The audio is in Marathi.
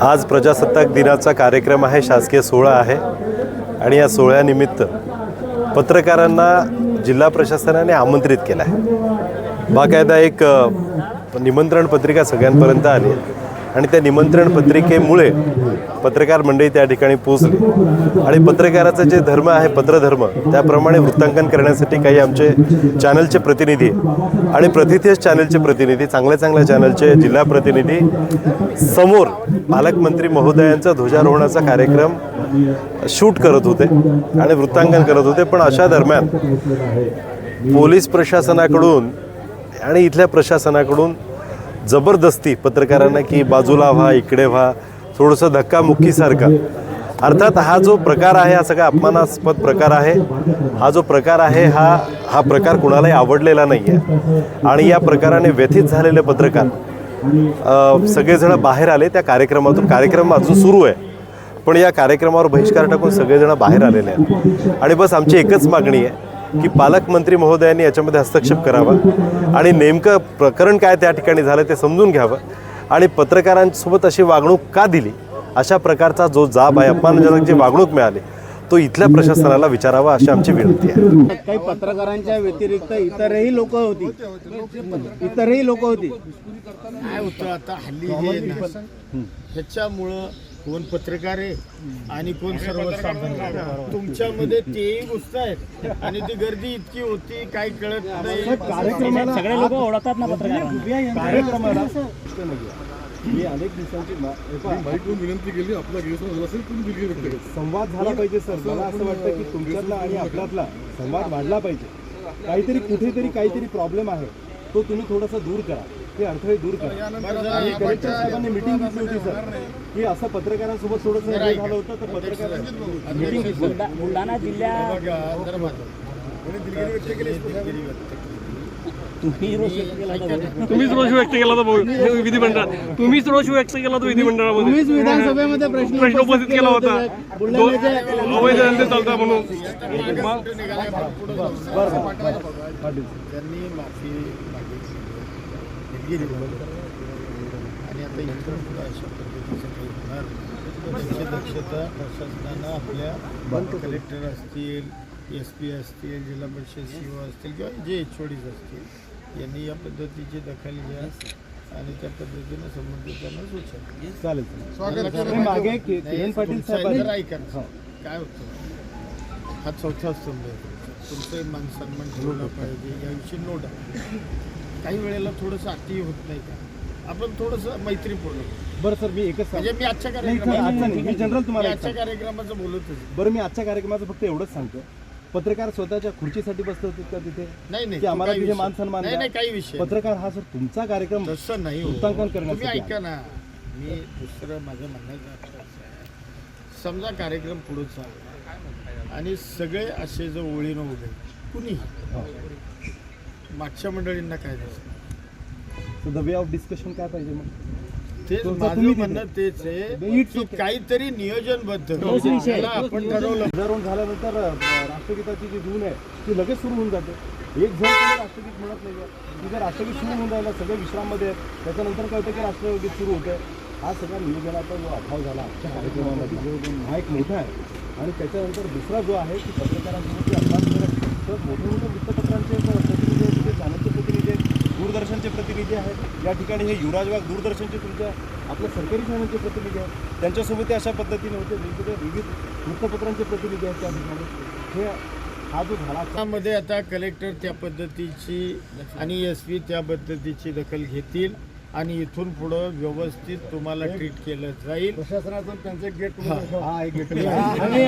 आज प्रजासत्ताक दिनाचा कार्यक्रम आहे शासकीय सोहळा आहे. आणि या सोहळ्यानिमित्त पत्रकारांना जिल्हा प्रशासनाने आमंत्रित केलं आहे. बाकायदा एक निमंत्रण पत्रिका सगळ्यांपर्यंत आली आणि त्या निमंत्रण पत्रिकेमुळे पत्रकार मंडळी त्या ठिकाणी पोचली आणि पत्रकाराचं जे धर्म आहे पत्रधर्म त्याप्रमाणे वृत्तांकन करण्यासाठी काही आमचे चॅनलचे प्रतिनिधी आणि प्रतिथेश चॅनलचे प्रतिनिधी चांगल्या चांगल्या चॅनलचे जिल्हा प्रतिनिधी समोर पालकमंत्री महोदयांचा ध्वजारोहणाचा कार्यक्रम शूट करत होते आणि वृत्तांकन करत होते. पण अशा दरम्यान पोलीस प्रशासनाकडून आणि इथल्या प्रशासनाकडून जबरदस्ती पत्रकारांना की बाजूला व्हा इकडे व्हा थोडंसं धक्कामुक्कीसारखा. अर्थात हा जो प्रकार आहे हा सगळा अपमानास्पद प्रकार आहे. हा जो प्रकार आहे हा हा प्रकार कुणालाही आवडलेला नाही आहे आणि या प्रकाराने व्यथित झालेले पत्रकार सगळेजण बाहेर आले त्या कार्यक्रमातून. कार्यक्रम अजून सुरू आहे पण या कार्यक्रमावर बहिष्कार टाकून सगळेजण बाहेर आलेले आहेत. आणि बस आमची एकच मागणी आहे की पालकमंत्री महोदयांनी याच्यामध्ये हस्तक्षेप करावा आणि नेमकं प्रकरण काय त्या ठिकाणी झालं ते समजून घ्यावं. आणि पत्रकारांसोबत अशी वागणूक का दिली? अशा प्रकारचा जो जाब आहे अपमानजनक जी वागणूक मिळाली तो इथल्या प्रशासनाला विचारावा अशी आमची विनंती आहे. काही पत्रकारांच्या व्यतिरिक्त इतरही लोक होती. इतरही लोक होती. काय होतं आता हल्ली हे ह्याच्यामुळं कोण पत्रकार आहे आणि कोण सर्वसामान्य तुमच्यामध्ये तेही गोष्ट आहेत. आणि ती गर्दी इतकी होती काय कळत नाही. कार्यक्रमाला सगळे लोक ओळखतात ना पत्रकारांना कार्यक्रमाला मी अनेक दिवसांची मा- पहा, माईकवरून विनंती केली आपला गैरसमज झाला असेल तुम्ही दिलगिरी व्यक्त केली संवाद झाला पाहिजे सर. मला असं वाटतं की तुमच्यातला आणि आपल्यातला संवाद वाढला पाहिजे. काहीतरी कुठेतरी काहीतरी प्रॉब्लेम आहे. तो तुम्ही थोडासा दूर करा. ते अडथळे दूर करा. आणि कलेक्टर साहेबांनी मिटिंग घेतली होती सर की असं पत्रकारांसोबत थोडंसं हे झालं होतं तर पत्रकारांनी मिटिंग घेतली. बुलढाणा होता. तुम्हीच रोष व्यक्त केला होता विधिमंडळात तुम्हीच रोष व्यक्त केला होता विधिमंडळामध्ये. तुम्हीच विधानसभेमध्ये प्रश्न प्रश्न उपस्थित केला होता. अवैध धंदे चालता म्हणून. त्यांनी माफी मागितली. दिलगिरी आणि आता पुढं अशा पद्धतीचं काही होणार नाही. याची दक्षता प्रशासनानं आपल्या कलेक्टर असतील एस पी असतील जिल्हा परिषद सी ओ असतील किंवा जे एच ओ डीज असतील यांनी या पद्धतीची दखल घ्या आणि त्या पद्धतीनं संबंधितांना सूचना चालेल पाटील ऐका ना. काय होतं हा चौथा स्तंभ आहे. तुमचा. मान सन्मान ठेवला पाहिजे याविषयी नो डाऊट काही वेळेला थोडंसं अति होत नाही का आपण थोडंसं मैत्रीपूर्ण. बरं सर मी एकच म्हणजे मी आजच्या नाही सर कार्यक्रमात आजचं नाही मी जनरल मी तुम्हाला एक आजच्या सांगतो. कार्यक्रमाचं बोलतच बरं मी आजच्या कार्यक्रमाचं फक्त एवढंच सांगतो पत्रकार स्वतःच्या खुर्चीसाठी बसले होते का तिथे नाही नाही की तो आम्हाला काही विषय- मान सन्मान नाही द्या. नाही काही विषय नाही. पत्रकार हा सर तुमचा कार्यक्रम तसं नाही हो. वृत्तांकन तुम्ही करण्यासाठी ऐका ना मी दुसरं माझं म्हणण्याचं अर्थ आहे समजा कार्यक्रम पुढे चालला आणि सगळे असे जर ओळीनं उभे कुणी मागच्या मंडळींना काय दिसतं? द वे ऑफ डिस्कशन काय पाहिजे मग? तेच माझं म्हणणं तेच आहे की. काहीतरी नियोजनबद्ध त्याला आपण ठरवलं. ध्वजारोहण झाल्यानंतर राष्ट्रगीताची जी धून आहे ती लगेच सुरू होऊन जाते. एक जण राष्ट्रगीत म्हणत नाही तिथं राष्ट्रगीत सुरू होऊन राहिलं सगळे विश्राममध्ये आहेत त्याच्यानंतर कळतं की राष्ट्रगीत सुरू होतं हा सगळा नियोजनाचा जो अभाव झाला आजच्या कार्यक्रमामध्ये. हा एक मोठा आहे. आणि त्याच्यानंतर दुसरा जो आहे की पत्रकारांसोबत अभ्यास तर मोठे मोठे वृत्तपत्रांचे प्रतिनिधी आहेत तिथे चॅनलचे प्रतिनिधी आहेत दूरदर्शनचे प्रतिनिधी आहेत. या ठिकाणी हे युवराज वाघ दूरदर्शनचे तुमच्या आपल्या सरकारी चॅनलचे प्रतिनिधी आहेत. त्यांच्यासोबत ते अशा पद्धतीने होते. वेगवेगळे विविध वृत्तपत्रांचे प्रतिनिधी आहेत त्या ठिकाणी. हे हा जो झाला त्यामध्ये आता कलेक्टर त्या पद्धतीची आणि एस पी त्या पद्धतीची दखल घेतील. आणि इथून पुढं व्यवस्थित तुम्हाला ट्रीट केलं जाईल. प्रशासनातून त्यांचे गेट हा. एक गेट आणि